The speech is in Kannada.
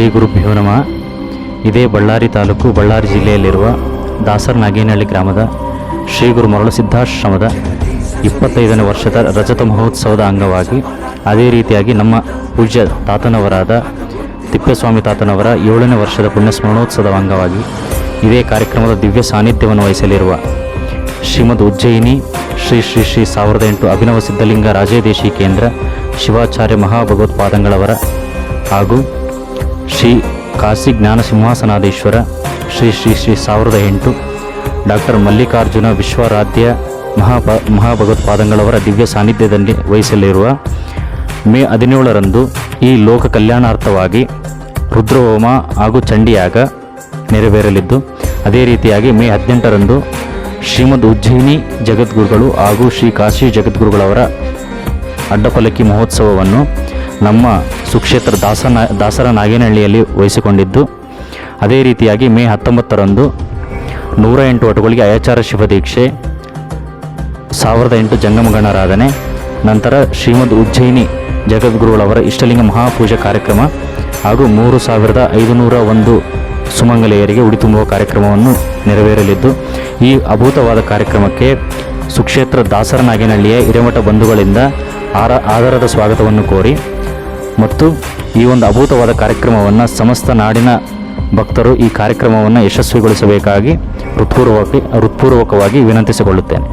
ಶ್ರೀ ಗುರುಭ್ಯೋ ನಮಃ. ಇದೇ ಬಳ್ಳಾರಿ ತಾಲೂಕು ಬಳ್ಳಾರಿ ಜಿಲ್ಲೆಯಲ್ಲಿರುವ ದಾಸರ ನಾಗೇನಹಳ್ಳಿ ಗ್ರಾಮದ ಶ್ರೀ ಗುರು ಮರಳು ಸಿದ್ಧಾಶ್ರಮದ ಇಪ್ಪತ್ತೈದನೇ ವರ್ಷದ ರಜತ ಮಹೋತ್ಸವದ ಅಂಗವಾಗಿ ಅದೇ ರೀತಿಯಾಗಿ ನಮ್ಮ ಪೂಜ್ಯ ತಾತನವರಾದ ತಿಪ್ಪೇಸ್ವಾಮಿ ತಾತನವರ ಏಳನೇ ವರ್ಷದ ಪುಣ್ಯ ಸ್ಮರಣೋತ್ಸವದ ಅಂಗವಾಗಿ ಇದೇ ಕಾರ್ಯಕ್ರಮದ ದಿವ್ಯ ಸಾನ್ನಿಧ್ಯವನ್ನು ವಹಿಸಲಿರುವ ಶ್ರೀಮದ್ ಉಜ್ಜಯಿನಿ ಶ್ರೀ ಶ್ರೀ ಶ್ರೀ ಸಾವಿರದ ಎಂಟು ಅಭಿನವ ಸಿದ್ಧಲಿಂಗ ರಾಜೇದೇಶಿ ಕೇಂದ್ರ ಶಿವಾಚಾರ್ಯ ಮಹಾಭಗವತ್ಪಾದಂಗಳವರ ಹಾಗೂ ಶ್ರೀ ಕಾಶಿ ಜ್ಞಾನ ಸಿಂಹಾಸನಾದೇಶ್ವರ ಶ್ರೀ ಶ್ರೀ ಶ್ರೀ ಸಾವಿರದ ಎಂಟು ಡಾಕ್ಟರ್ ಮಲ್ಲಿಕಾರ್ಜುನ ವಿಶ್ವರಾಧ್ಯ ಮಹಾಪ, ಮಹಾಭಗವತ್ಪಾದಂಗಳವರ ದಿವ್ಯ ಸಾನ್ನಿಧ್ಯದಲ್ಲಿ ವಹಿಸಲಿರುವ ಮೇ ಹದಿನೇಳರಂದು ಈ ಲೋಕ ಕಲ್ಯಾಣಾರ್ಥವಾಗಿ ರುದ್ರಹೋಮ ಹಾಗೂ ಚಂಡಿಯಾಗ ನೆರವೇರಲಿದ್ದು, ಅದೇ ರೀತಿಯಾಗಿ ಮೇ ಹದಿನೆಂಟರಂದು ಶ್ರೀಮದ್ ಉಜ್ಜಯಿನಿ ಜಗದ್ಗುರುಗಳು ಹಾಗೂ ಶ್ರೀ ಕಾಶಿ ಜಗದ್ಗುರುಗಳವರ ಅಡ್ಡಪಲಕಿ ಮಹೋತ್ಸವವನ್ನು ನಮ್ಮ ಸುಕ್ಷೇತ್ರ ದಾಸನ, ದಾಸರ ನಾಗೇನಹಳ್ಳಿಯಲ್ಲಿ ವಹಿಸಿಕೊಂಡಿದ್ದು, ಅದೇ ರೀತಿಯಾಗಿ ಮೇ ಹತ್ತೊಂಬತ್ತರಂದು ನೂರ ಎಂಟು ವಟುಗಳಿಗೆ ಅಯಾಚಾರ ಶಿವದೀಕ್ಷೆ ಸಾವಿರದ ಎಂಟು ಜಂಗಮಗಣರಾಧನೆ ನಂತರ ಶ್ರೀಮದ್ ಉಜ್ಜಯಿನಿ ಜಗದ್ಗುರುಗಳವರ ಇಷ್ಟಲಿಂಗ ಮಹಾಪೂಜೆ ಕಾರ್ಯಕ್ರಮ ಹಾಗೂ ಮೂರು ಸಾವಿರದ ಐದುನೂರ ಒಂದು ಸುಮಂಗಲೆಯರಿಗೆ ಉಡಿ ತುಂಬುವ ಕಾರ್ಯಕ್ರಮವನ್ನು ನೆರವೇರಲಿದ್ದು, ಈ ಅಭೂತವಾದ ಕಾರ್ಯಕ್ರಮಕ್ಕೆ ಸುಕ್ಷೇತ್ರ ದಾಸರನಾಗೇನಹಳ್ಳಿಯ ಹಿರೇಮಠ ಬಂಧುಗಳಿಂದ ಆರ ಆಧಾರದ ಸ್ವಾಗತವನ್ನು ಕೋರಿ ಮತ್ತು ಈ ಒಂದು ಅಭೂತವಾದ ಕಾರ್ಯಕ್ರಮವನ್ನು ಸಮಸ್ತ ನಾಡಿನ ಭಕ್ತರು ಈ ಕಾರ್ಯಕ್ರಮವನ್ನು ಯಶಸ್ವಿಗೊಳಿಸಬೇಕಾಗಿ ಹೃತ್ಪೂರ್ವಕ ಹೃತ್ಪೂರ್ವಕವಾಗಿ ವಿನಂತಿಸಿಕೊಳ್ಳುತ್ತೇನೆ.